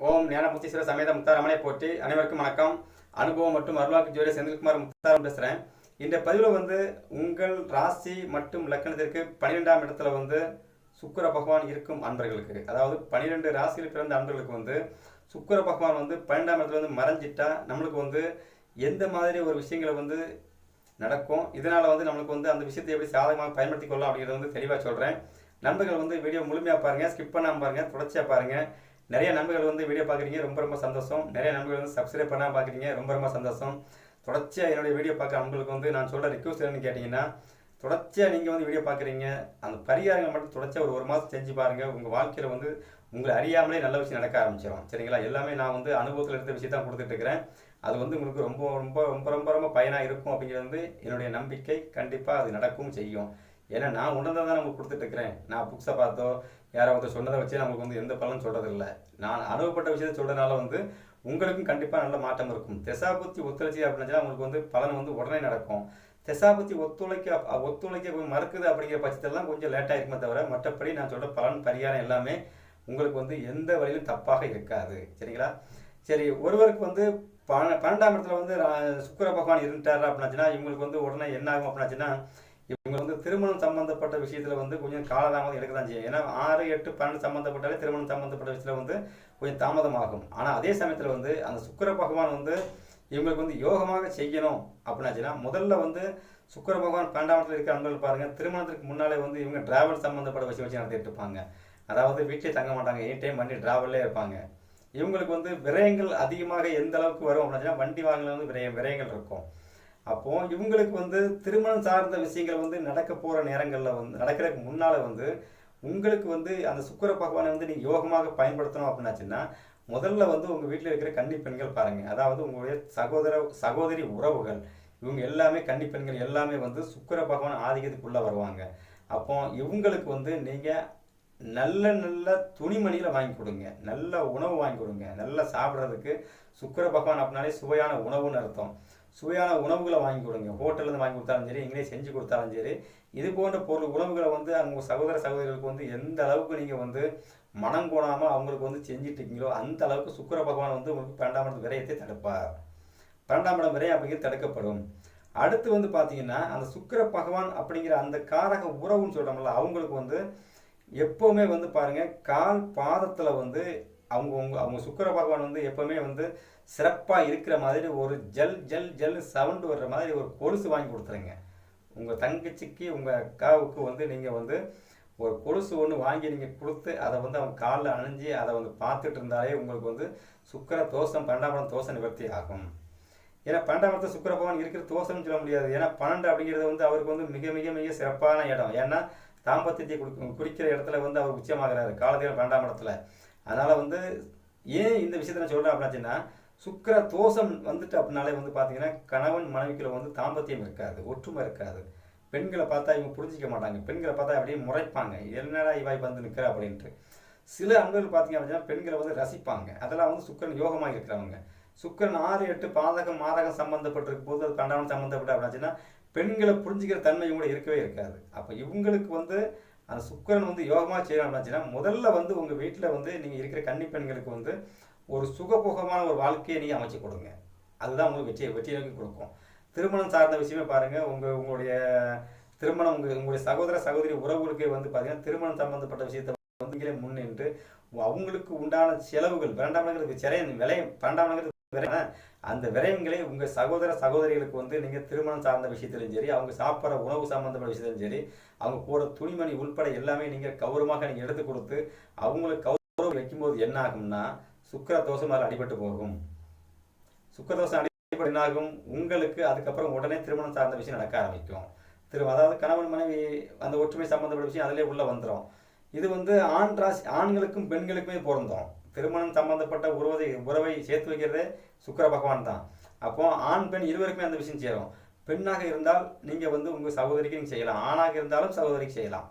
ஓம் ஞானமுத்தீஸ்வர சமேத முத்தாரமனை போட்டி அனைவருக்கும் வணக்கம். அனுபவம் மற்றும் அருள்வாக்கு ஜோதி செந்தில்குமார் முத்தாரம் பேசுகிறேன் இந்த பதிவில் வந்து உங்கள் ராசி மற்றும் லக்கணத்திற்கு பன்னிரெண்டாம் இடத்துல வந்து சுக்கிர பகவான் இருக்கும் அன்பர்களுக்கு அதாவது பன்னிரெண்டு ராசியில் பிறந்த அன்பர்களுக்கு வந்து சுக்கிர பகவான் வந்து பன்னெண்டாம் இடத்துல வந்து மறைஞ்சிட்டா நம்மளுக்கு வந்து எந்த மாதிரி ஒரு விஷயங்களை வந்து நடக்கும் இதனால் வந்து நம்மளுக்கு வந்து அந்த விஷயத்தை எப்படி சாதகமாக பயன்படுத்தி கொள்ளலாம் அப்படிங்கிறத வந்து தெளிவாக சொல்கிறேன் நண்பர்கள் வந்து வீடியோ முழுமையாக பாருங்கள் ஸ்கிப் பண்ணாமல் பாருங்கள் தொடர்ச்சியாக பாருங்கள் நிறைய நண்பர்கள் வந்து வீடியோ பார்க்குறீங்க ரொம்ப ரொம்ப சந்தோஷம். நிறைய நண்பர்கள் வந்து சப்ஸ்கிரைப் பண்ணால் பார்க்குறீங்க ரொம்ப ரொம்ப சந்தோஷம். தொடர்ச்சியாக என்னுடைய வீடியோ பார்க்குற நண்பர்களுக்கு வந்து நான் சொல்கிற ரிக்வஸ்ட் என்னன்னு கேட்டிங்கன்னா தொடர்ச்சியாக நீங்கள் வந்து வீடியோ பார்க்குறீங்க அந்த பரிகாரங்கள் மட்டும் தொடர்ச்சியாக ஒரு ஒரு மாதம் செஞ்சு பாருங்கள் உங்கள் வாழ்க்கையில் வந்து உங்களை அறியாமலே நல்ல விஷயம் நடக்க ஆரம்பிச்சிடும் சரிங்களா? எல்லாமே நான் வந்து அனுபவத்தில் எடுத்த விஷயத்தான் கொடுத்துட்ருக்கிறேன் அது வந்து உங்களுக்கு ரொம்ப ரொம்ப ரொம்ப ரொம்ப ரொம்ப பயனாக இருக்கும் அப்படிங்கிறது வந்து என்னுடைய நம்பிக்கை. கண்டிப்பாக அது நடக்கும் செய்யும். ஏன்னா நான் உணர்ந்ததை தான் நமக்கு கொடுத்துட்டு இருக்கிறேன் நான் புக்ஸை பார்த்தோ யாரோ ஒருத்தர் சொன்னதை வச்சு நமக்கு வந்து எந்த பலனும் சொல்கிறது இல்லை நான் அனுபவப்பட்ட விஷயத்தை சொல்கிறதுனால வந்து உங்களுக்கும் கண்டிப்பாக நல்ல மாற்றம் இருக்கும். தெசாபுத்தி ஒத்துழைச்சி அப்படின்னா உங்களுக்கு வந்து பலன் வந்து உடனே நடக்கும். தெசாபுத்தி ஒத்துழைக்க ஒத்துழைக்க கொஞ்சம் மறுக்குது அப்படிங்கிற பட்சத்தெல்லாம் கொஞ்சம் லேட்டாக இருக்குமே தவிர மற்றபடி நான் சொல்கிற பலன் பரிகாரம் எல்லாமே உங்களுக்கு வந்து எந்த வழியிலும் தப்பாக இருக்காது. சரிங்களா? சரி ஒருவருக்கு வந்து பன பன்னெண்டாம் இடத்துல வந்து ரா- பகவான் இருந்துட்டார் அப்படின்னாச்சுன்னா இவங்களுக்கு வந்து உடனே என்ன ஆகும் அப்படின்னாச்சுன்னா இவங்க வந்து திருமணம் சம்பந்தப்பட்ட விஷயத்தில் வந்து கொஞ்சம் காலதாமதம் எடுக்க தான் செய்யும். ஏன்னா ஆறு எட்டு பன்னெண்டு சம்மந்தப்பட்டாலே திருமணம் சம்பந்தப்பட்ட விஷயத்தில் வந்து கொஞ்சம் தாமதமாகும். ஆனால் அதே சமயத்தில் வந்து அந்த சுக்கர பகவான் வந்து இவங்களுக்கு வந்து யோகமாக செய்யணும் அப்படின்னாச்சுன்னா முதல்ல வந்து சுக்கிர பகவான் பன்னெண்டாம் இடத்துல இருக்கிற அன்பர்கள் பாருங்கள் திருமணத்துக்கு முன்னாலே வந்து இவங்க டிராவல் சம்மந்தப்பட்ட விஷயம் வச்சு நடத்திட்டு இருப்பாங்க. அதாவது வீட்டிலே தங்க மாட்டாங்க எனி டைம் வண்டி டிராவல்லே இருப்பாங்க. இவங்களுக்கு வந்து விரயங்கள் அதிகமாக எந்த அளவுக்கு வரும் அப்படின்னா வண்டி வாங்கல வந்து விரய விரயங்கள் இருக்கும். அப்போ இவங்களுக்கு வந்து திருமணம் சார்ந்த விஷயங்கள் வந்து நடக்க போகிற நேரங்களில் வந்து நடக்கிறதுக்கு முன்னால் வந்து உங்களுக்கு வந்து அந்த சுக்கிர பகவானை வந்து நீங்கள் யோகமாக பயன்படுத்தணும் அப்படின்னாச்சுன்னா முதல்ல வந்து உங்கள் வீட்டில் இருக்கிற கன்னி பெண்கள் பாருங்கள் அதாவது உங்களுடைய சகோதர சகோதரி உறவுகள் இவங்க எல்லாமே கன்னி பெண்கள் எல்லாமே வந்து சுக்கிர பகவான் ஆதிக்கத்துக்குள்ளே வருவாங்க. அப்போ இவங்களுக்கு வந்து நீங்கள் நல்ல நல்ல துணிமணிகளை வாங்கி கொடுங்க. நல்ல உணவு வாங்கி கொடுங்க. நல்லா சாப்பிட்றதுக்கு சுக்கிர பகவான் அப்படின்னாலே சுவையான உணவுன்னு அர்த்தம். சுவையான உணவுகளை வாங்கி கொடுங்க. ஹோட்டல்லேருந்து வாங்கி கொடுத்தாலும் சரி இங்களே செஞ்சு கொடுத்தாலும் சரி இது போன்ற பொருள் உணவுகளை வந்து அவங்க சகோதர சகோதரிகளுக்கு வந்து எந்த அளவுக்கு நீங்கள் வந்து மனம் கோணாமல் அவங்களுக்கு வந்து செஞ்சுட்டு இருக்கீங்களோ அந்த அளவுக்கு சுக்கிர பகவான் வந்து உங்களுக்கு பன்னெண்டாம் இடம் விரயத்தை தடுப்பார். பன்னெண்டாம் இடம் விரயம் அப்படிங்கிறது தடுக்கப்படும். அடுத்து வந்து பார்த்தீங்கன்னா அந்த சுக்கிர பகவான் அப்படிங்கிற அந்த காரக உறவுன்னு சொல்கிறோம்ல அவங்களுக்கு வந்து எப்போவுமே வந்து பாருங்கள் கால் பாதத்தில் வந்து அவங்க உங்க அவங்க சுக்கர பகவான் வந்து எப்போவுமே வந்து சிறப்பாக இருக்கிற மாதிரி ஒரு ஜல் ஜல் ஜல் சவுண்டு வர்ற மாதிரி ஒரு கொலுசு வாங்கி கொடுத்துருங்க. உங்கள் தங்கச்சிக்கு உங்கள் அக்காவுக்கு வந்து நீங்கள் வந்து ஒரு கொலுசு ஒன்று வாங்கி நீங்கள் கொடுத்து அதை வந்து அவங்க காலில் அணிஞ்சு அதை வந்து பார்த்துட்டு இருந்தாலே உங்களுக்கு வந்து சுக்கர தோஷம் பன்னெண்டாம் தோஷ நிவர்த்தி ஆகும். ஏன்னா பன்னெண்டாம் இடத்துல பகவான் இருக்கிற தோஷம்னு சொல்ல முடியாது. ஏன்னா பன்னெண்டு அப்படிங்கிறது வந்து அவருக்கு வந்து மிக மிக மிக சிறப்பான இடம். ஏன்னா தாம்பத்தியத்தை குடி குடிக்கிற இடத்துல வந்து அவர் உச்சமாகிறாரு. காலத்தில் பன்னெண்டாம் இடத்துல அதனால் வந்து ஏன் இந்த விஷயத்தை நான் சொல்கிறேன் அப்படின்னாச்சுன்னா சுக்கிர தோஷம் வந்துட்டு அப்படின்னாலே வந்து பார்த்தீங்கன்னா கணவன் மனைவிக்குள்ள வந்து தாம்பத்தியம் இருக்காது ஒற்றுமை இருக்காது. பெண்களை பார்த்தா இவங்க புரிஞ்சிக்க மாட்டாங்க. பெண்களை பார்த்தா அப்படியே முறைப்பாங்க. என்னடா இவாய் வந்து நிற்கிற அப்படின்ட்டு. சில அன்பர்கள் பார்த்தீங்க அப்படின்னா பெண்களை வந்து ரசிப்பாங்க. அதெல்லாம் வந்து சுக்கரன் யோகமாக இருக்கிறவங்க. சுக்கரன் ஆறு எட்டு பாதகம் மாதகம் சம்மந்தப்பட்டிருக்கும் போது அது கண்டவன் சம்மந்தப்பட்ட அப்படின்னாச்சுன்னா பெண்களை புரிஞ்சுக்கிற தன்மை கூட இருக்கவே இருக்காது. அப்போ இவங்களுக்கு வந்து அந்த சுக்கிரன் வந்து யோகமாக செய்யணும் அப்படின்னா முதல்ல வந்து உங்கள் வீட்டில் வந்து நீங்கள் இருக்கிற கன்னி பெண்களுக்கு வந்து ஒரு சுகபோகமான ஒரு வாழ்க்கையை நீங்கள் அமைச்சு கொடுங்க. அதுதான் உங்களுக்கு வெற்றியை வெற்றி நோக்கி கொடுக்கும். திருமணம் சார்ந்த விஷயமே பாருங்கள் உங்கள் உங்களுடைய திருமணம் உங்கள் உங்களுடைய சகோதர சகோதரி உறவுகளுக்கே வந்து பார்த்தீங்கன்னா திருமணம் சம்பந்தப்பட்ட விஷயத்தை வந்து முன்னின்று அவங்களுக்கு உண்டான செலவுகள் பன்னெண்டாம் நகரத்துக்கு சிறைய விலை பன்னெண்டாம்ங்கிறது நகரத்துக்கு அந்த விரயங்களை உங்கள் சகோதர சகோதரிகளுக்கு வந்து நீங்கள் திருமணம் சார்ந்த விஷயத்திலும் சரி அவங்க சாப்பிட்ற உணவு சம்பந்தப்பட்ட விஷயத்திலும் சரி அவங்க போட துணிமணி உள்பட எல்லாமே நீங்கள் கௌரவமாக நீங்கள் எடுத்து கொடுத்து அவங்களுக்கு கௌரவம் வைக்கும்போது என்ன ஆகும்னா சுக்கிர தோஷம் அதில் அடிபட்டு போகும். சுக்கிர தோஷம் அடிபட்டு என்ன ஆகும்? உங்களுக்கு அதுக்கப்புறம் உடனே திருமணம் சார்ந்த விஷயம் நடக்க ஆரம்பிக்கும். திரு அதாவது கணவன் மனைவி அந்த ஒற்றுமை சம்பந்தப்பட்ட விஷயம் அதிலே உள்ளே வந்துடும் இது வந்து ஆண் ராசி ஆண்களுக்கும் பெண்களுக்குமே பொருந்தோம். திருமணம் சம்பந்தப்பட்ட உறவை உறவை சேர்த்து வைக்கிறதே சுக்கர பகவான் தான். அப்போ ஆண் பெண் இருவருக்குமே அந்த விஷயம் சேரும். பெண்ணாக இருந்தால் நீங்கள் வந்து உங்கள் சகோதரிக்கு நீங்கள் செய்யலாம். ஆணாக இருந்தாலும் சகோதரிக்கு செய்யலாம்.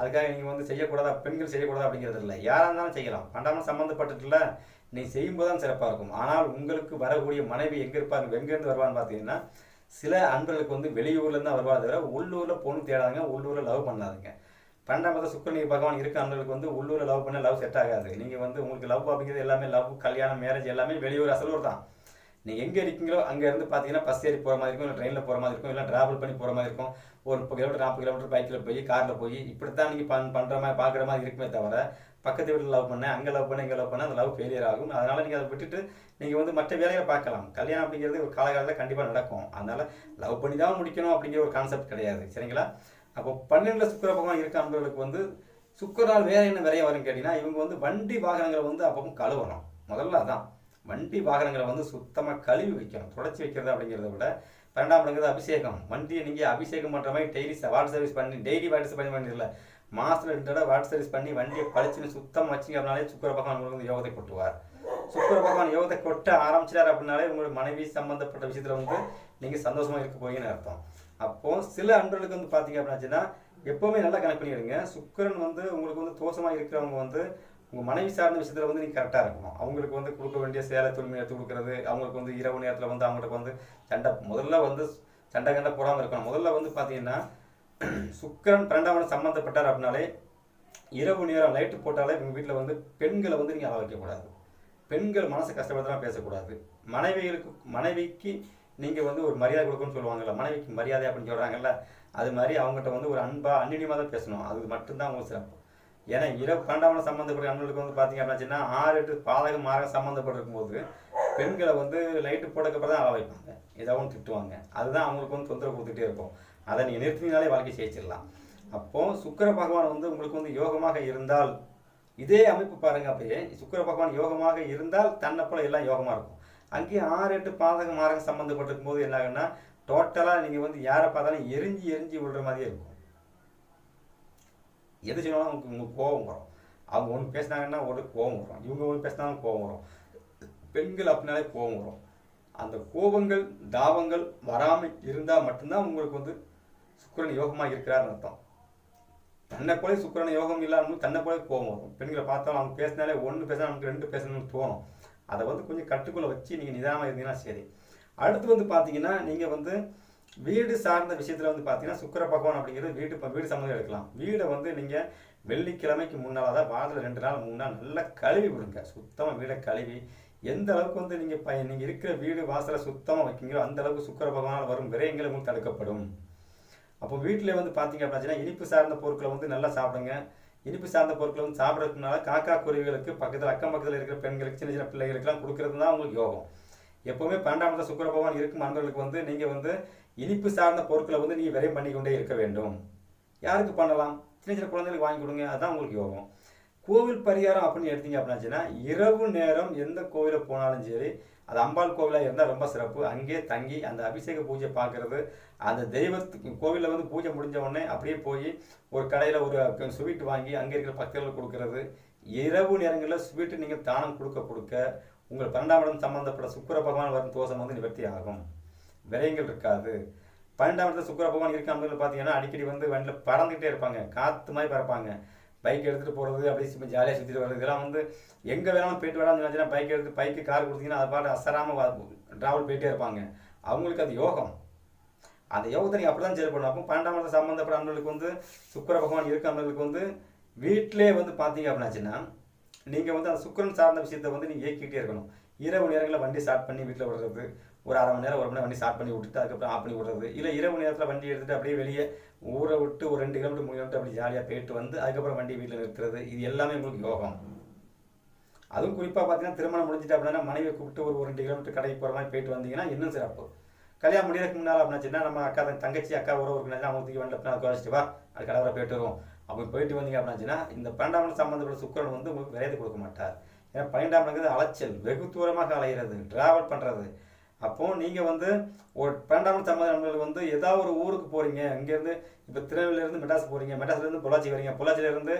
அதுக்காக நீங்கள் வந்து செய்யக்கூடாதா? பெண்கள் செய்யக்கூடாதா அப்படிங்கிறது இல்லை. யாராக இருந்தாலும் செய்யலாம். பண்டாமல் சம்மந்தப்பட்டுல நீ செய்யும்போது தான் சிறப்பாக இருக்கும். ஆனால் உங்களுக்கு வரக்கூடிய மனைவி எங்கே இருப்பாங்க? எங்கேருந்து வருவான்னு பார்த்தீங்கன்னா சில அன்பர்களுக்கு வந்து வெளியூர்லேருந்து தான் வருவாங்க தவிர உள்ளூரில் பொண்ணு தேடாதுங்க உள்ளூரில் லவ் பண்ணாதுங்க. பன்னெண்டாம் இடத்துல சுக்கரனி பகவான் இருக்கிறவங்களுக்கு வந்து உள்ளூரில் லவ் பண்ண லவ் செட் ஆகாது. நீங்கள் வந்து உங்களுக்கு லவ் அப்படிங்கிறது எல்லாமே லவ் கல்யாணம் மேரேஜ் எல்லாமே வெளியூர் அசலூர் தான். நீங்கள் எங்கே இருக்கீங்களோ அங்கே இருந்து பார்த்தீங்கன்னா பஸ் ஏறி போகிற மாதிரி இருக்கும் இல்லை ட்ரெயினில் போகிற மாதிரி இருக்கும் இல்லை ட்ராவல் பண்ணி போகிற மாதிரி இருக்கும். ஒரு முப்பது கிலோமீட்டர் நாற்பது கிலோமீட்டர் பைக்கில் போய் காரில் போய் இப்படி தான் நீங்கள் பண் பண்ணுற மாதிரி பார்க்குற மாதிரி இருக்குமே தவிர பக்கத்து வீட்டில் லவ் பண்ணேன் அங்கே லவ் பண்ண இங்கே லவ் பண்ணால் அந்த லவ் ஃபெயிலியர் ஆகும். அதனால் நீங்கள் அதை விட்டுட்டு நீங்கள் வந்து மற்ற வேலையை பார்க்கலாம். கல்யாணம் அப்படிங்கிறது ஒரு காலகாலத்தில் கண்டிப்பாக நடக்கும். அதனால் லவ் பண்ணி தான் முடிக்கணும் அப்படிங்கிற ஒரு கான்செப்ட் கிடையாது. சரிங்களா? அப்போ பன்னெண்டில் சுக்கர பகவான் இருக்க வந்து சுக்கரால் வேற என்ன விரைய வரும் கேட்டிங்கன்னா இவங்க வந்து வண்டி வாகனங்களை வந்து அப்பப்போ கழுவணும். முதல்ல அதான். வண்டி வாகனங்களை வந்து சுத்தமாக கழுவி வைக்கணும். தொடச்சி வைக்கிறது அப்படிங்கிறத விட பன்னெண்டாம் இடங்கிறது அபிஷேகம். வண்டியை நீங்கள் அபிஷேகம் பண்ணுற மாதிரி டெய்லி வாட்டர் சர்வீஸ் பண்ணி டெய்லி வாட்டர் பண்ணி பண்ணிடல மாதத்தில் ரெண்டு தடவை வாட்டர் சர்வீஸ் பண்ணி வண்டியை பழிச்சுன்னு சுத்தம் வச்சிங்க அப்படின்னாலே சுக்கர பகவான் வந்து யோகத்தை கொட்டுவார். சுக்கர பகவான் யோகத்தை கொட்ட ஆரம்பிச்சிட்டார் அப்படின்னாலே உங்களோட மனைவி சம்பந்தப்பட்ட விஷயத்தில் வந்து நீங்கள் சந்தோஷமாக இருக்க போறீங்கன்னு அர்த்தம். அப்போ சில அன்பர்களுக்கு வந்து பார்த்தீங்க அப்படின்னாச்சுன்னா எப்போவுமே நல்லா கனெக்ட் பண்ணிடுங்க. சுக்கிரன் வந்து உங்களுக்கு வந்து தோஷமாக இருக்கிறவங்க வந்து உங்கள் மனைவி சார்ந்த விஷயத்தில் வந்து நீங்கள் கரெக்டாக இருக்கணும். அவங்களுக்கு வந்து கொடுக்க வேண்டிய சேலை துணிமை எடுத்து கொடுக்குறது அவங்களுக்கு வந்து இரவு நேரத்தில் வந்து அவங்களுக்கு வந்து சண்டை முதல்ல வந்து சண்டை கண்டை போடாமல் இருக்கணும். முதல்ல வந்து பார்த்தீங்கன்னா சுக்கரன் பன்னெண்டாம் சம்மந்தப்பட்டார் அப்படின்னாலே இரவு நேரம் லைட்டு போட்டாலே உங்கள் வீட்டில் வந்து பெண்களை வந்து நீங்கள் அள வைக்கக்கூடாது பெண்கள் மனசை கஷ்டப்படுத்தலாம் பேசக்கூடாது. மனைவிகளுக்கு மனைவிக்கு நீங்கள் வந்து ஒரு மரியாதை கொடுக்கணும்னு சொல்லுவாங்கல்ல மனைவிக்கு மரியாதை அப்படின்னு சொல்கிறாங்கல்ல அது மாதிரி அவங்ககிட்ட வந்து ஒரு அன்பா அன்னியமாக தான் பேசணும். அது மட்டும்தான் அவங்க சிறப்பு. ஏன்னா இரவு பன்னெண்டாம் சம்மந்தப்பட்ட அன்பர்களுக்கு வந்து பார்த்தீங்க அப்படின்னா ஆறு எட்டு பாதகம் மாற சம்மந்தப்பட்டிருக்கும் போது பெண்களை வந்து லைட்டு போட்டக்கப்புறம் தான் அள வைப்பாங்க ஏதாவது ஒன்று திட்டுவாங்க. அதுதான் அவங்களுக்கு வந்து தொந்தரவு கொடுத்துட்டே இருக்கும். அதை நீங்கள் நிறுத்தினாலே வாழ்க்கை ஜெயிச்சிடலாம். அப்போது சுக்கிர பகவான் வந்து உங்களுக்கு வந்து யோகமாக இருந்தால் இதே அமைப்பு பாருங்க அப்படியே சுக்கிர பகவான் யோகமாக இருந்தால் தன்னை போல எல்லாம் யோகமாக இருக்கும். அங்கேயும் ஆறு எட்டு பாதக மாரகம் சம்மந்தப்பட்டிருக்கும் போது என்ன ஆகுன்னா டோட்டலாக நீங்கள் வந்து யாரை பார்த்தாலும் எரிஞ்சு எரிஞ்சு விடுற மாதிரியே இருக்கும். எது சொன்னாலும் உங்களுக்கு உங்களுக்கு கோபம் வரும். அவங்க ஒன்று பேசினாங்கன்னா ஒரு கோபம் வரும். இவங்க ஒன்று பேசினாலும் கோபம் வரும். பெண்கள் அப்படின்னாலே கோபம் வரும். அந்த கோபங்கள் தாபங்கள் வராமல் இருந்தால் மட்டும்தான் உங்களுக்கு வந்து சுக்கரன் யோகமாக இருக்கிறார்னு அர்த்தம். தன்னை போல சுக்கரன் யோகம் இல்லாமல் தன்னை போல கோபம் வரும். பெண்களை பார்த்தாலும் அவங்க பேசினாலே ஒன்று பேசினா நமக்கு ரெண்டு பேசணும்னு தோணும். அதை வந்து கொஞ்சம் கட்டுக்குள்ளே வச்சு நீங்கள் நிதானமாக இருந்தீங்கன்னா சரி. அடுத்து வந்து பார்த்தீங்கன்னா நீங்கள் வந்து வீடு சார்ந்த விஷயத்தில் வந்து பார்த்தீங்கன்னா சுக்கர பகவான் அப்படிங்கிறது வீடு இப்போ வீடு சம்மந்தம் எடுக்கலாம். வீடை வந்து நீங்கள் வெள்ளிக்கிழமைக்கு முன்னால் தான் வாரத்தில் ரெண்டு நாள் மூணு நாள் நல்லா கழுவி விடுங்க. சுத்தமாக வீடை கழுவி. எந்த அளவுக்கு வந்து நீங்கள் ப நீங்கள் இருக்கிற வீடு வாசலை சுத்தமாக வைக்கீங்களோ அந்த அளவுக்கு சுக்கர பகவானால் வரும் விரயங்களும் தடுக்கப்படும். அப்போ வீட்டில் வந்து பார்த்தீங்க அப்படின்னா இனிப்பு சார்ந்த பொருட்களை வந்து நல்லா சாப்பிடுங்க. இனிப்பு சார்ந்த பொருட்களும் வந்து சாப்பிட்றதுனால காக்கா குருவிகளுக்கு பக்கத்தில் அக்கம் பக்கத்தில் இருக்கிற பெண்களுக்கு சின்ன சின்ன பிள்ளைகளுக்குலாம் கொடுக்கறது தான் உங்களுக்கு யோகம். எப்போவுமே பன்னெண்டாம் சுக்கர பகவான் இருக்கும் அன்பர்களுக்கு வந்து நீங்கள் வந்து இனிப்பு சார்ந்த பொருட்களை வந்து நீங்கள் விரையம் பண்ணிக்கொண்டே இருக்க வேண்டும். யாருக்கு பண்ணலாம்? சின்ன சின்ன குழந்தைகளுக்கு வாங்கி கொடுங்க அதுதான் உங்களுக்கு யோகம். கோவில் பரிகாரம் அப்படின்னு எடுத்தீங்க அப்படின்னாச்சுன்னா இரவு நேரம் எந்த கோவிலை போனாலும் சரி அது அம்பாள் கோவிலாக இருந்தால் ரொம்ப சிறப்பு. அங்கேயே தங்கி அந்த அபிஷேக பூஜை பார்க்கறது அந்த தெய்வத்துக்கு கோவிலில் வந்து பூஜை முடிஞ்ச உடனே அப்படியே போய் ஒரு கடையில் ஒரு ஸ்வீட் வாங்கி அங்கே இருக்கிற பக்தர்களுக்கு கொடுக்கறது. இரவு நேரங்களில் ஸ்வீட்டு நீங்கள் தானம் கொடுக்க கொடுக்க உங்கள் பன்னெண்டாம் இடம் சம்மந்தப்பட்ட சுக்கிர பகவான் வரும் தோஷம் வந்து நிவர்த்தி ஆகும். விரயங்கள் இருக்காது. பன்னெண்டாம் இடத்துல சுக்கிர பகவான் இருக்காமல் பார்த்தீங்கன்னா அடிக்கடி வந்து வண்டியில் பறந்துகிட்டே இருப்பாங்க. காற்று மாதிரி பறப்பாங்க. பைக் எடுத்துகிட்டு போகிறது அப்படியே சும்மா ஜாலியாக சுற்றிட்டு வர்றது. இதெல்லாம் வந்து எங்கே வேணாலும் போயிட்டு வரான்னு நினச்சினா பைக் எடுத்து பைக்கு கார் கொடுத்தீங்கன்னா அது பாட்டு அசராமல் ட்ராவல் போயிட்டே இருப்பாங்க. அவங்களுக்கு அது யோகம். அந்த யோகத்தை நீங்கள் அப்படி தான் செயல்படணும் அப்போ பன்னெண்டாம் இடத்துல சம்மந்தப்பட்ட அன்பர்களுக்கு வந்து சுக்கர பகவான் இருக்க அன்பர்களுக்கு வந்து வீட்டிலே வந்து பார்த்தீங்க அப்படின்னாச்சுன்னா நீங்கள் வந்து அந்த சுக்கரன் சார்ந்த விஷயத்தை வந்து நீங்கள் இயக்கிட்டே இருக்கணும். இரவு நேரங்களில் வண்டி ஸ்டார்ட் பண்ணி வீட்டில் விடுறது ஒரு அரை மணி நேரம் ஒரு மணி நேரம் வண்டி ஸ்டார்ட் பண்ணி விட்டுட்டு அதுக்கப்புறம் ஆஃப் பண்ணி விடுறது. இல்லை இரவு நேரத்தில் வண்டி எடுத்துகிட்டு அப்படியே வெளியே ஊரை விட்டு ஒரு ரெண்டு கிலோமீட்டர் மூணு கிலோமீட்டர் அப்படி ஜாலியாக போயிட்டு வந்து அதுக்கப்புறம் வண்டி வீட்டில் நிறுத்துறது. இது எல்லாமே உங்களுக்கு யோகம். அதுவும் குறிப்பாக பார்த்தீங்கன்னா திருமணம் முடிஞ்சிட்டு அப்படின்னா மனைவியை கூப்பிட்டு ஒரு ரெண்டு கிலோமீட்டர் கடைக்கு போகிற மாதிரி போயிட்டு வந்தீங்கன்னா இன்னும் சிறப்பு. கல்யாணம் முடியறதுக்கு முன்னால் அப்படின்னா நம்ம அக்கா தங்கச்சி அக்கா ஒரு இருக்குன்னா அவங்க தூக்கி வண்டி பின்னால் குறைச்சிட்டு வா அது கடவுளை போயிட்டு வருவோம். அப்படி போயிட்டு வந்தீங்க அப்படின்னா இந்த பன்னெண்டாம் இடம் சம்பந்தப்பட்ட சுக்கிரன் வந்து உங்களுக்கு விரைந்து கொடுக்க மாட்டார். ஏன்னா பன்னெண்டாம் அலைச்சல் வெகு தூரமாக அலைகிறது டிராவல் பண்ணுறது அப்போ நீங்கள் வந்து ஒரு பன்னெண்டாம் தமிழ் நண்பர்கள் வந்து ஏதாவது ஒரு ஊருக்கு போகிறீங்க இங்கேருந்து இப்போ திருநெல்வேலியிலேருந்து மெட்ராஸ் போகிறீங்க மெட்ராஸ்லேருந்து பொள்ளாச்சி வரீங்க. பொள்ளாச்சியிலேருந்து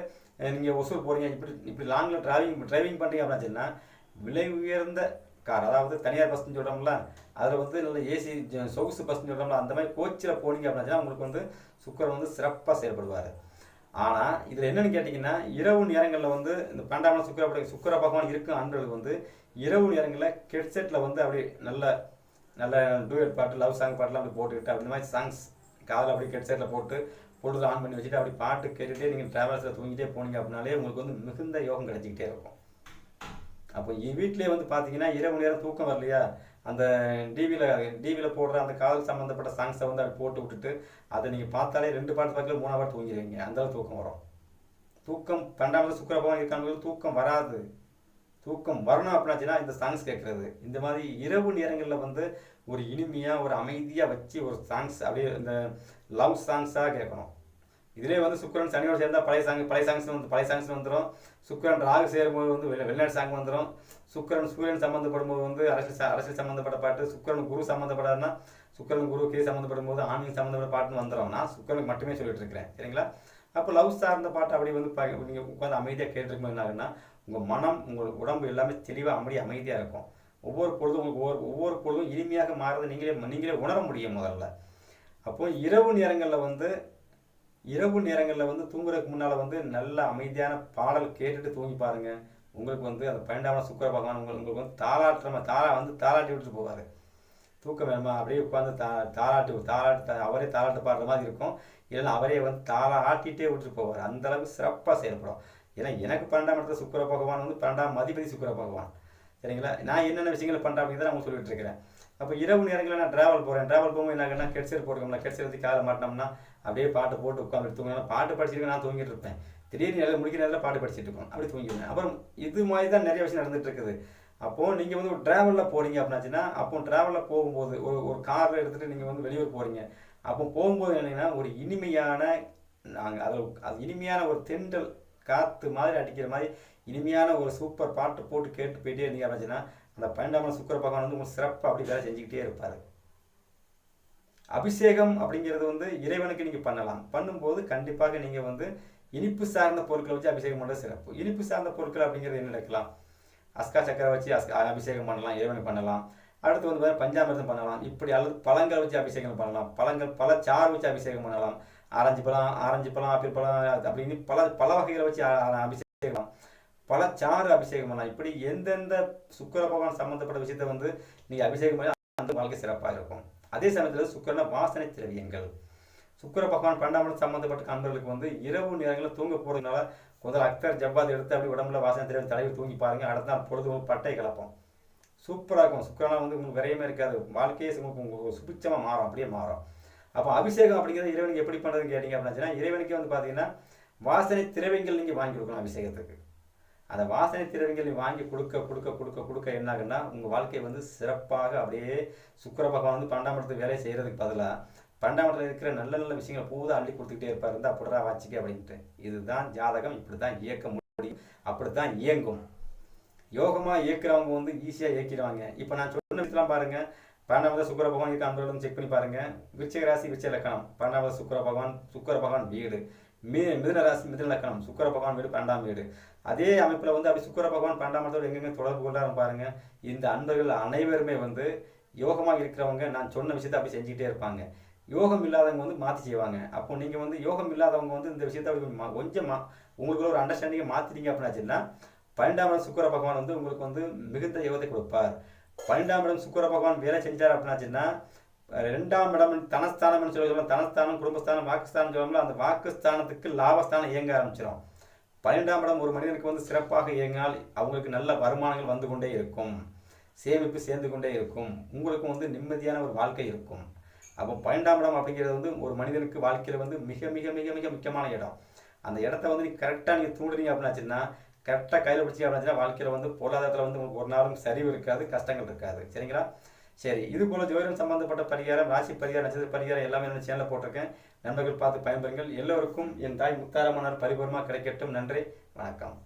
நீங்கள் ஒசூர் போகிறீங்க இப்படி இப்படி லாங்கில் டிராவிங் டிரைவிங் பண்ணுறீங்க அப்படின்னா விலை உயர்ந்த கார் அதாவது தனியார் பஸ்ன்னு சொல்கிறோம்ல அதில் வந்து நல்ல ஏசி சொகுசு பஸ்ன்னு சொல்கிறோம்ல அந்த மாதிரி கோச்சில் போனீங்க அப்படின்னா உங்களுக்கு வந்து சுக்கரன் வந்து சிறப்பாக செயல்படுவார். ஆனால் இதில் என்னென்னு கேட்டிங்கன்னா இரவு நேரங்களில் வந்து இந்த பன்னெண்டாம் சுக்கர சுக்கர பகவான் இருக்கும் அன்பர்களுக்கு வந்து இரவு நேரங்களில் ஹெட்செட்டில் வந்து அப்படி நல்ல நல்ல டூயட் பாட்டு லவ் சாங் பாட்டுலாம் அப்படி போட்டுக்கிட்டு அப்படி இந்த மாதிரி சாங்ஸ் காதில் அப்படி ஹெட்செட்டில் போட்டு பொழுது ஆன் பண்ணி வச்சுட்டு அப்படி பாட்டு கேட்டுகிட்டே நீங்கள் ட்ராவல்ஸில் தூங்கிட்டே போனீங்க அப்படின்னாலே உங்களுக்கு வந்து மிகுந்த யோகம் கிடைச்சிக்கிட்டே இருக்கும். அப்போ வீட்டிலே வந்து பார்த்தீங்கன்னா இரவு நேரம் தூக்கம் வரலையா? அந்த டிவியில் டிவியில் போடுற அந்த காதல் சம்மந்தப்பட்ட சாங்ஸை வந்து அப்படி போட்டு விட்டுட்டு அதை நீங்கள் பார்த்தாலே ரெண்டு பாட்டு பார்க்கல மூணாவது பாட்டு தூங்கிடுவீங்க. அந்தளவு தூக்கம் வரும். தூக்கம் பன்னெண்டாவது சுக்கர பகவான் தூக்கம் வராது. தூக்கம் வரணும் அப்படின்னாச்சுன்னா இந்த சாங்ஸ் கேட்குறது. இந்த மாதிரி இரவு நேரங்களில் வந்து ஒரு இனிமையாக ஒரு அமைதியாக வச்சு ஒரு சாங்ஸ் அப்படியே இந்த லவ் சாங்ஸாக கேட்கணும். இதிலே வந்து சுக்கரன் சனியோடு சேர்ந்தால் பழைய சாங் பழைய சாங்ஸ் வந்து பழைய சாங்ஸ் வந்துடும் சுக்கரன் ராகு சேரும்போது வந்து வெளி வெளிநாட்டு சாங் வந்துடும் சுக்கரன் சூரியன் சம்மந்தப்படும் போது வந்து அரசியல் அரசியல் சம்மந்தப்பட்ட பாட்டு சுக்கரன் குரு சம்மந்தப்படாதுன்னா சுக்கரன் குரு கே சம்மந்தப்படும் போது ஆன்மீக சம்மந்தப்பட்ட பாட்டுன்னு வந்துடும் நான் சுக்கரனுக்கு மட்டுமே சொல்லிட்டு இருக்கிறேன். சரிங்களா? அப்போ லவ் சார்ந்த பாட்டு அப்படி வந்து நீங்கள் உட்காந்து அமைதியாக கேட்டுருக்கும் என்ன ஆகுன்னா உங்கள் மனம் உங்கள் உடம்பு எல்லாமே தெளிவாக அமைதி அமைதியாக இருக்கும். ஒவ்வொரு பொழுதும் உங்களுக்கு ஒவ்வொரு ஒவ்வொரு பொழுதும் இனிமையாக மாறுறது நீங்களே நீங்களே உணர முடியும் முதல்ல. அப்போ இரவு நேரங்களில் வந்து இரவு நேரங்களில் வந்து தூங்குறதுக்கு முன்னால் வந்து நல்ல அமைதியான பாடல் கேட்டுட்டு தூங்கி பாருங்கள் உங்களுக்கு வந்து அந்த பன்னெண்டாம் சுக்கர பகவான் உங்களுக்கு உங்களுக்கு வந்து தாளாட்டுற தாளா வந்து தாளாட்டி விட்டுட்டு போவார். தூக்கம் வேணுமா? அப்படியே உட்காந்து தா தாளாட்டி தாளாட்டு அவரே தாளாட்டு பாடுற மாதிரி இருக்கும். இல்லைன்னா அவரே வந்து தாளா ஆட்டிகிட்டே விட்டுட்டு போவார். அந்தளவுக்கு சிறப்பாக செயல்படும். ஏன்னா எனக்கு பன்னெண்டாம் இடத்துல சுக்கர பகவான் வந்து பன்னெண்டாம் அதிபதி சுக்கர பகவான். சரிங்களா? நான் என்னென்ன விஷயங்களை பண்ணுறேன் அப்படின்னு நான் சொல்லிட்டு இருக்கிறேன். அப்போ இரவு நேரங்களில் நான் ட்ராவல் போகிறேன் ட்ராவல் போகும்போது என்ன கெட்செட் போட்டுக்கோம்ல கெட்செட் வந்து காலை மாட்டினோம்னா அப்படியே பாட்டு போட்டு உட்காந்து தூங்கலாம் பாட்டு படிச்சிருக்கேன் நான் தூங்கிட்டு இருப்பேன். திடீர்னு நேரம் முடிக்கிற நேரத்தில் பாட்டு படிச்சுட்டு இருக்கோம். அப்படி தூங்கிடுவேன். அப்புறம் இது மாதிரி தான் நிறைய விஷயம் நடந்துட்டு இருக்குது. அப்போது நீங்கள் வந்து ஒரு ட்ராவலில் போகிறீங்க அப்படின்னாச்சுன்னா அப்போ ட்ராவலில் போகும்போது ஒரு ஒரு காரில் எடுத்துகிட்டு நீங்கள் வந்து வெளியூர் போகிறீங்க அப்போ போகும்போது என்னென்னா ஒரு இனிமையான நாங்கள் அதில் அது இனிமையான ஒரு தென்றல் காற்று மாதிரி அடிக்கிற மாதிரி இனிமையான ஒரு சூப்பர் பாட்டு போட்டு கேட்டு போயிட்டே இருந்தீங்க அப்படின்னா அந்த பன்னெண்டாம் சுக்கர பகவான் வந்து உங்களுக்கு சிறப்பாக அப்படி வேலை செஞ்சுக்கிட்டே இருப்பார். அபிஷேகம் அப்படிங்கிறது வந்து இறைவனுக்கு நீங்கள் பண்ணலாம். பண்ணும்போது கண்டிப்பாக நீங்கள் வந்து இனிப்பு சார்ந்த பொருட்களை வச்சு அபிஷேகம் பண்ணுறது சிறப்பு. இனிப்பு சார்ந்த பொருட்கள் அப்படிங்கிறது என்ன நடக்கலாம் அஸ்கா சக்கரை வச்சு அஸ்கா அபிஷேகம் பண்ணலாம் இறைவனுக்கு பண்ணலாம். அடுத்து வந்து பார்த்தீங்கன்னா பஞ்சாமிர்தம் பண்ணலாம். இப்படி அல்லது பழங்கள் வச்சு அபிஷேகம் பண்ணலாம். பழங்கள் பல சாறு வச்சு அபிஷேகம் பண்ணலாம். ஆரஞ்சு பழம் ஆரஞ்சு பழம் ஆப்பிள் பழம் அப்படின்னு பல பல வகைகளை வச்சு அபிஷேகம். பல சாறு அபிஷேகம் பண்ணலாம். இப்படி எந்தெந்த சுக்கர பகவான் சம்மந்தப்பட்ட விஷயத்த வந்து நீங்கள் அபிஷேகம் பண்ணி அந்த வாழ்க்கை சிறப்பாக இருக்கும். அதே சமயத்தில் சுக்கரன வாசனை திரவியங்கள். சுக்கர பகவான் பன்னெண்டாம் சம்மந்தப்பட்ட கண்களுக்கு வந்து இரவு நேரங்களில் தூங்க போகிறதுனால முதல்ல அக்தர் ஜப்பாத் எடுத்து அப்படி உடம்புல வாசனை திரவியம் தடவி தூங்கி பாருங்க. அடுத்த நாள் பொழுது பட்டை கலப்போம். சூப்பராக இருக்கும். சுக்கரனா வந்து உங்களுக்கு விரையமே இருக்காது. வாழ்க்கையே உங்களுக்கு சுபிச்சமாக மாறும். அப்படியே மாறும். அப்போ அபிஷேகம் அப்படிங்கிறது இறைவனுக்கு எப்படி பண்ணுறதுன்னு கேட்டிங்க அப்படின்னா இறைவனுக்கு வந்து பார்த்தீங்கன்னா வாசனை திரவியங்கள் நீங்கள் வாங்கி கொடுக்கணும் அபிஷேகத்துக்கு. அந்த வாசனை திரவியங்கள் நீ வாங்கி கொடுக்க கொடுக்க கொடுக்க கொடுக்க என்ன ஆகுன்னா உங்கள் வாழ்க்கை வந்து சிறப்பாக அப்படியே சுக்கர பகவான் வந்து பன்னெண்டாம் இடத்துக்கு வேலையை செய்கிறதுக்கு பதிலாக பன்னெண்டாம் இடத்துல இருக்கிற நல்ல நல்ல விஷயங்களை பூதா அள்ளி கொடுத்துக்கிட்டே இருப்பார். இருந்தால் அப்படிடா வச்சுக்க அப்படின்ட்டு. இதுதான் ஜாதகம் இப்படி தான் இயக்க முடியும் அப்படி தான் இயங்கும். யோகமாக இயக்கிறவங்க வந்து ஈஸியாக இயக்கிடுவாங்க. இப்போ நான் சொன்ன விஷயம்லாம் பாருங்கள் பன்னெண்டாவது சுக்கர பகவான் இருக்க அன்பர்களும் செக் பண்ணி பாருங்க. விருச்சிக ராசி விருச்சிக லக்கணம். பன்னெண்டாவது சுக்கர பகவான் சுக்கர பகவான் வீடு. மீ மிதுன ராசி மிதுன லக்கணம். சுக்கர பகவான் வீடு பன்னெண்டாம் வீடு. அதே அமைப்பில் வந்து அப்படி சுக்கர பகவான் பன்னெண்டாம் இடத்தோடு எங்கெங்கே தொடர்பு கொண்டாரு பாருங்க. இந்த அன்பர்கள் அனைவருமே வந்து யோகமாக இருக்கிறவங்க. நான் சொன்ன விஷயத்தை அப்படி செஞ்சுக்கிட்டே இருப்பாங்க. யோகம் இல்லாதவங்க வந்து மாற்றி செய்வாங்க. அப்போ நீங்கள் வந்து யோகம் இல்லாதவங்க வந்து இந்த விஷயத்தை அப்படி கொஞ்சம் மா- உங்களுக்குள்ள ஒரு அண்டர்ஸ்டாண்டிங்கை மாற்றிட்டீங்க அப்படின்னாச்சுன்னா பன்னெண்டாம் சுக்கர பகவான் வந்து உங்களுக்கு வந்து மிகுந்த யோகத்தை கொடுப்பார். பன்னெண்டாம் இடம் சுக்கர பகவான் வேலை செஞ்சார் அப்படின்னாச்சுன்னா ரெண்டாம் இடம் தனஸ்தானம்னு சொல்லி சொல்லலாம் தனஸ்தானம் குடும்பஸ்தானம் வாக்குஸ்தானம் சொல்லலாம் அந்த வாக்குஸ்தானத்துக்கு லாபஸ்தானம் இயங்க ஆரம்பிச்சிடும் பன்னெண்டாம் இடம் ஒரு மனிதனுக்கு வந்து சிறப்பாக இயங்கினால் அவங்களுக்கு நல்ல வருமானங்கள் வந்து கொண்டே இருக்கும். சேமிப்பு சேர்ந்து கொண்டே இருக்கும். உங்களுக்கும் வந்து நிம்மதியான ஒரு வாழ்க்கை இருக்கும். அப்போ பன்னெண்டாம் இடம் அப்படிங்கிறது வந்து ஒரு மனிதனுக்கு வாழ்க்கையில் வந்து மிக மிக மிக மிக முக்கியமான இடம். அந்த இடத்த வந்து நீ கரெக்டாக நீங்கள் தூண்டுறீங்க அப்படின்னாச்சுன்னா கரெக்டாக கையில் பிடிச்சி அப்படின்னா வாழ்க்கையில் வந்து பொருளாதாரத்தில் வந்து உங்களுக்கு ஒரு நாளும் சரிவு இருக்காது கஷ்டங்கள் இருக்காது. சரிங்களா? சரி இது போல ஜோதிடம் சம்பந்தப்பட்ட பரிகாரம் ராசி பரிகாரம் நட்சத்திர பரிகாரம் எல்லாமே என்னோட சேனலில் போட்டிருக்கேன். நண்பர்கள் பார்த்து பயன்பெறுங்கள். எல்லோருக்கும் என் தாய் முத்தாரமன்னர் பரிபூர்ணமாக கிடைக்கட்டும். நன்றி. வணக்கம்.